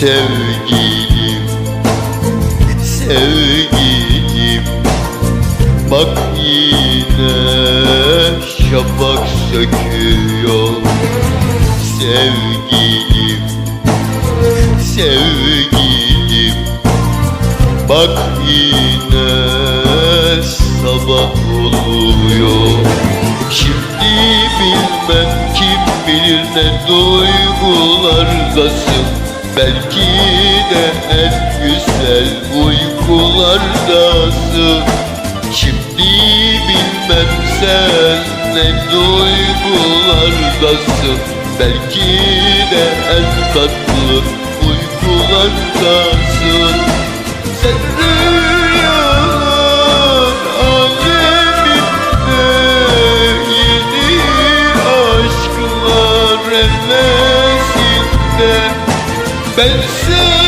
Sevgilim Sevgilim. Bak yine şafak söküyor. Sevgilim Sevgilim. Bak yine sabah oluyor. Şimdi bilmem kim bilir ne duygulardasın Belki de en güzel uykulardasın Şimdi bilmem sen ne duygulardasın Belki de en tatlı uykulardasın Sen Ben senin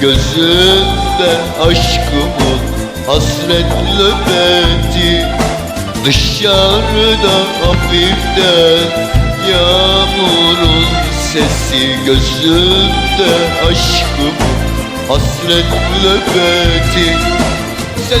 Gözümde aşkımın hasret nöbeti Dışarıda hafiften yağmurun sesi. Gözümde aşkımın hasret nöbeti Sen